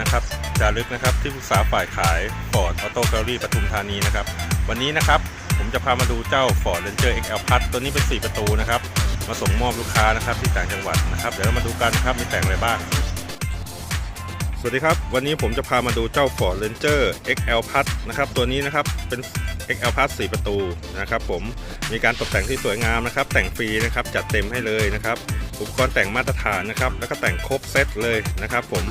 นะครับจารึกนะครับที่ปรึกษาฝ่ายขายฟอร์ดออโต้แกลลี่ปทุมธานีนะครับ วันนี้นะครับผมจะพามาดูเจ้า Ford Ranger XL Plus ตัวนี้เป็น 4 ประตูนะครับ มาส่งมอบลูกค้านะครับที่ต่างจังหวัดนะครับ เดี๋ยวเรามาดูกันนะครับมีแต่งอะไรบ้าง สวัสดีครับ วันนี้ผมจะพามาดูเจ้า Ford Ranger XL Plus นะครับ ตัวนี้นะครับเป็น XL Plus 4 ประตูนะครับ ผมมีการตกแต่งที่สวยงามนะครับ แต่งฟรีนะครับจัดเต็มให้เลยนะครับอุปกรณ์แต่งมาตรฐานนะครับ แล้วก็แต่งครบเซตเลยนะครับ ผม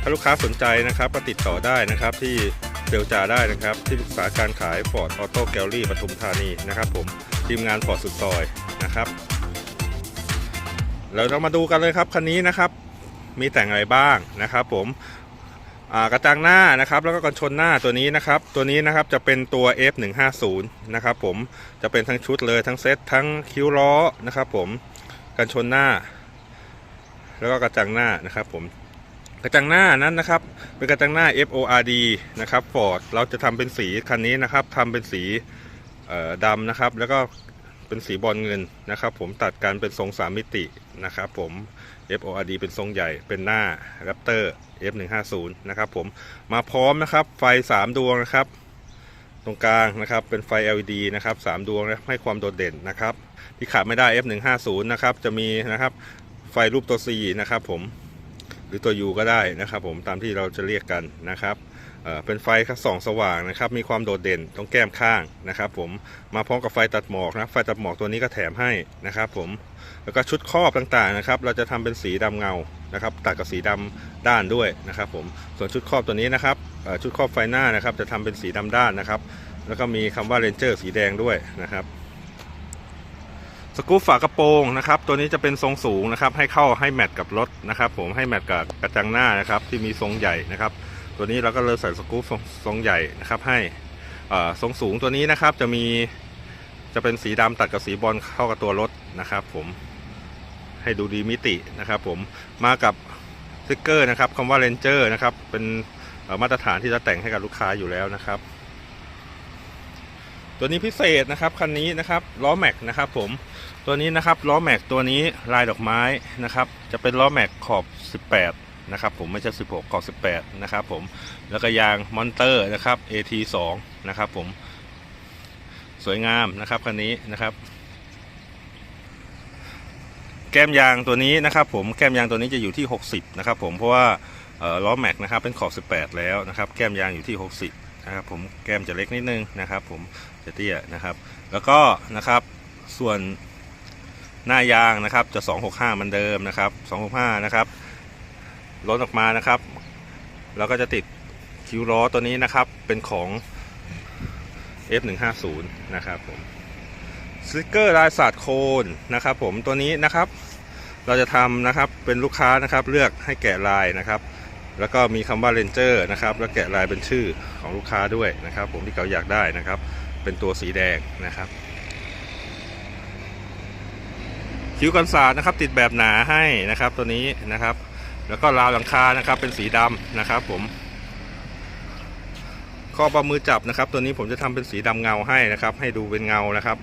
ถ้าลูกค้าสนใจนะครับก็ติดต่อได้นะครับที่เบลจาได้นะครับ ที่ปรึกษาการขาย Ford Auto Gallery ปทุมธานีนะครับ ผมทีมงาน Ford สุดซอยนะครับเราจะมาดูกันเลยครับคันนี้นะครับมีแต่งอะไรบ้างนะครับ ผมกระจังหน้านะครับแล้วก็กันชนหน้าตัวนี้นะครับ ตัวนี้นะครับจะเป็นตัว F150 นะครับผมจะเป็นทั้งชุดเลยทั้งเซตทั้งคิ้วล้อนะครับ ผมกันชนหน้า แล้วก็กระจังหน้านะครับ ผม กระจังหน้านั้นนะครับ เป็นกระจังหน้า FORD นะครับ Ford เราจะทำเป็นสีคันนี้นะครับทำเป็นสีดำนะครับ แล้วก็เป็นสีบอลเงินนะครับ ผมตัดกันเป็นทรงสามมิตินะครับ ผม FORD เป็นทรงใหญ่เป็นหน้า Raptor F150 นะครับ ผมมาพร้อมนะครับ ไฟ 3 ดวงนะครับ ตรงกลางนะครับเป็นไฟ LED นะครับ3ดวงนะให้ความโดดเด่นนะครับ ที่ขาดไม่ได้ F150 นะครับ จะมีนะครับไฟรูปตัว C นะครับ ผม หรือตัว U ก็ได้นะครับผมตามที่เราจะเรียกกันนะครับเเป็นไฟส่องสว่างนะครับมีความโดดเด่นตรงแก้มข้างนะครับผมมาพร้อมกับไฟตัดหมอกนะไฟตัดหมอกตัวนี้ก็แถมให้นะครับผมแล้วก็ชุดครอบต่างๆนะครับเราจะทำเป็นสีดำเงานะครับตัดกับสีดำด้านด้วยนะครับผมส่วนชุดครอบตัวนี้นะครับชุดครอบไฟหน้านะครับจะทำเป็นสีดำด้านนะครับแล้วก็มีคำว่าเรนเจอร์สีแดงด้วยนะครับ สกรูปฝากระโปรงนะครับ ตัวนี้จะเป็นทรงสูงนะครับ ให้เข้าให้แมทกับรถนะครับ ผมให้แมทกับกระจังหน้านะครับ ที่มีทรงใหญ่นะครับ ตัวนี้เราก็เลยใส่สกรูปทรงใหญ่นะครับ ให้ทรงสูงตัวนี้นะครับจะมีจะเป็นสีดำตัดกับสีบอลเข้ากับตัวรถนะครับ ผมให้ดูดีมิตินะครับ ผมมากับสติกเกอร์นะครับคำว่าเรนเจอร์นะครับเป็นมาตรฐานที่จะแต่งให้กับลูกค้าอยู่แล้วนะครับ ตัวนี้พิเศษนะครับคันนี้นะครับล้อแม็กนะครับผมตัวนี้นะครับล้อแม็กตัวนี้ลายดอกไม้นะครับจะเป็นล้อแม็กขอบ 18 นะครับผมไม่ใช่ 16 ขอบ 18 นะครับผมแล้วก็ยางมอนเตอร์นะครับ AT2 นะครับผมสวยงามนะครับคันนี้นะครับ แก้มยางตัวนี้นะครับผมแก้มยางตัวนี้จะอยู่ที่ 60 นะครับผมเพราะว่าเออล้อแม็กนะครับเป็นขอบ 18 แล้วนะครับ แก้มยางอยู่ที่ 60 นะครับผมแก้มจะเล็กนิดนึงนะครับผม จะเตี้ยนะครับ แล้วก็นะครับส่วนหน้ายางนะครับจะ 265เหมันเดิมนะครับ 265 นะครับลดออกมานะครับ แล้วก็จะติดคิ้วล้อตัวนี้นะครับเป็นของ F150 นะครับผมสติกเกอร์ลายศาสตร์โคนนะครับ ผมตัวนี้นะครับ เราจะทำนะครับเป็นลูกค้านะครับ เลือกให้แกะลายนะครับ แล้วก็มีคำว่าเรนเจอร์นะครับ แล้วแกะลายเป็นชื่อของลูกค้าด้วยนะครับ ผมที่เขาอยากได้นะครับ เป็นตัวสีแดงนะครับ คิ้วกันศาสตร์นะครับ ติดแบบหนาให้นะครับตัวนี้นะครับ แล้วก็ราวหลังคานะครับ เป็นสีดำนะครับผมข้อประมือจับนะครับ ตัวนี้ผมจะทำเป็นสีดำเงาให้นะครับ ให้ดูเป็นเงานะครับ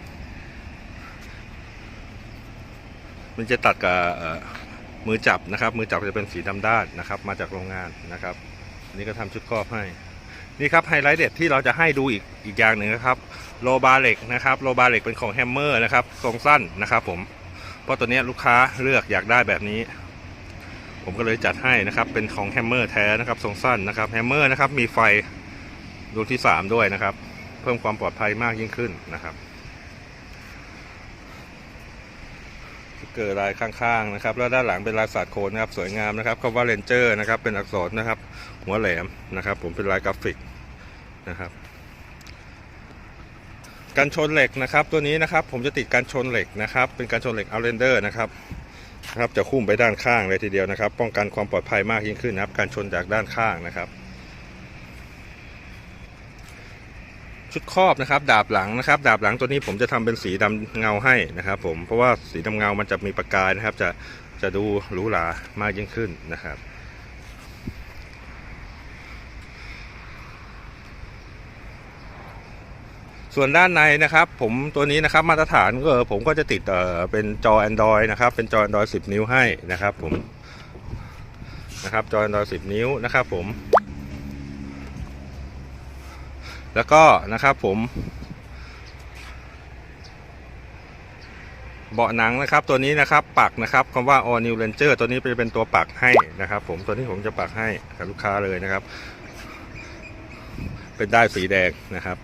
มันจะตัดกับมือจับนะครับ มือจับจะเป็นสีดำด้านนะครับ มาจากโรงงานนะครับอันนี้ก็ทำชุดครอบให้ นี่ครับไฮไลท์เด็ดที่เราจะให้ดูอีกอีกอย่างหนึ่งนะครับโลบาเหล็กนะครับโลบาเหล็กเป็นของแฮมเมอร์นะครับทรงสั้นนะครับผมเพราะตัวนี้ลูกค้าเลือกอยากได้แบบนี้ ผมก็เลยจัดให้นะครับเป็นของแฮมเมอร์แท้นะครับทรงสั้นนะครับแฮมเมอร์นะครับมีไฟดวงที่ 3 ด้วยนะครับ เพิ่มความปลอดภัยมากยิ่งขึ้นนะครับ สติก เกอร์ลายข้างๆนะครับ แล้วด้านหลังเป็นลายสาดโคนนะครับสวยงามนะครับคำว่าเรนเจอร์นะครับเป็นอักษรนะครับ หัวแหลมนะครับ ผมเป็นลายกราฟิกนะครับกันชนเหล็กนะครับ ตัวนี้นะครับ ผมจะติดกันชนเหล็กนะครับ เป็นการชนเหล็กเอาเรนเดอร์นะครับนะครับจะคุ้มไปด้านข้างเลยทีเดียวนะครับ ป้องกันความปลอดภัยมากยิ่งขึ้นนะครับ การชนจากด้านข้างนะครับ ชุดครอบนะครับ ดาบหลังนะครับ ดาบหลังตัวนี้ผมจะทำเป็นสีดำเงาให้นะครับผมเพราะว่าสีดำเงามันจะมีประกายนะครับ จะจะดูหรูหรามากยิ่งขึ้นนะครับส่วนด้านในนะครับผมตัวนี้นะครับมาตรฐานก็ผมก็จะติดเอ่อเป็นจอ Android นะครับ เป็นจอ Android 10 นิ้วให้นะครับผมนะครับจอ Android 10 นิ้วนะครับผม แล้วก็นะครับผมเบาะหนังนะครับตัวนี้นะครับปักนะครับคำว่า All New Ranger ตัวนี้จะเป็นตัวปักให้นะครับ ผมตัวนี้ผมจะปักให้กับลูกค้าเลยนะครับ เป็นได้สีแดงนะครับ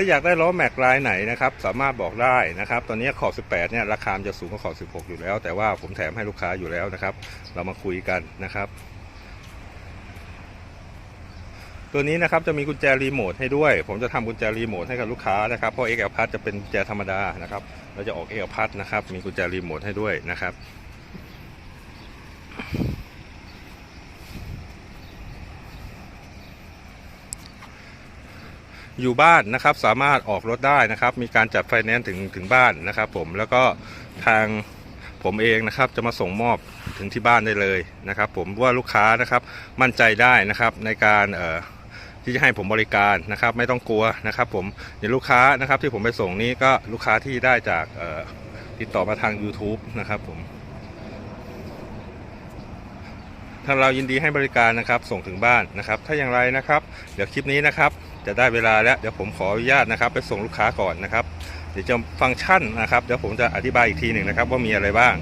ถ้าอยากได้ล้อแม็กลายไหนนะครับสามารถบอกได้นะครับ ตอนนี้ขอบ 18เนี่ยราคามจะสูงกว่าขอบ 16 อยู่แล้ว แต่ว่าผมแถมให้ลูกค้าอยู่แล้วนะครับ เรามาคุยกันนะครับ ตัวนี้นะครับจะมีกุญแจรีโมทให้ด้วย ผมจะทำกุญแจรีโมทให้กับลูกค้านะครับ เพราะ XL Plus จะเป็นกุญแจธรรมดานะครับ เราจะออก XL Plus นะครับ มีกุญแจรีโมทให้ด้วยนะครับ อยู่บ้านนะครับสามารถออกรถได้นะครับ มีการจัดไฟแนนซ์ถึงถึงบ้านนะครับผมแล้วก็ทางผมเองนะครับจะมาส่งมอบถึงที่บ้านได้เลยนะครับ ผมว่าลูกค้านะครับมั่นใจได้นะครับในการเอ่อที่จะให้ผมบริการนะครับ ไม่ต้องกลัวนะครับ ผมเดี๋ยวลูกค้านะครับที่ผมไปส่งนี้ก็ลูกค้าที่ได้จากเออติดต่อมาทาง YouTube นะครับผมทางเรายินดีให้บริการนะครับ ส่งถึงบ้านนะครับ ถ้าอย่างไรนะครับ เดี๋ยวคลิปนี้นะครับ จะได้เวลาแล้วเดี๋ยวผมขออนุญาตนะครับ ไปส่งลูกค้าก่อนนะครับ เดี๋ยวจะฟังก์ชันนะครับเดี๋ยวผมจะอธิบายอีกทีหนึ่งนะครับ ว่ามีอะไรบ้าง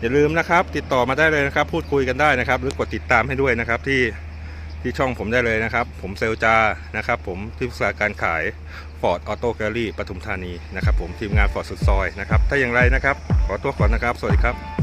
อย่าลืมนะครับ ติดต่อมาได้เลยนะครับ พูดคุยกันได้นะครับ หรือกดติดตามให้ด้วยนะครับที่ที่ช่องผมได้เลยนะครับ ผมเซลจานะครับ ผมที่ปรึกษาการขาย Ford Auto Gallery ปทุมธานีนะครับ ผมทีมงาน Ford สุดซอยนะครับถ้าอย่างไรนะครับ ขอตัวก่อนนะครับ สวัสดีครับ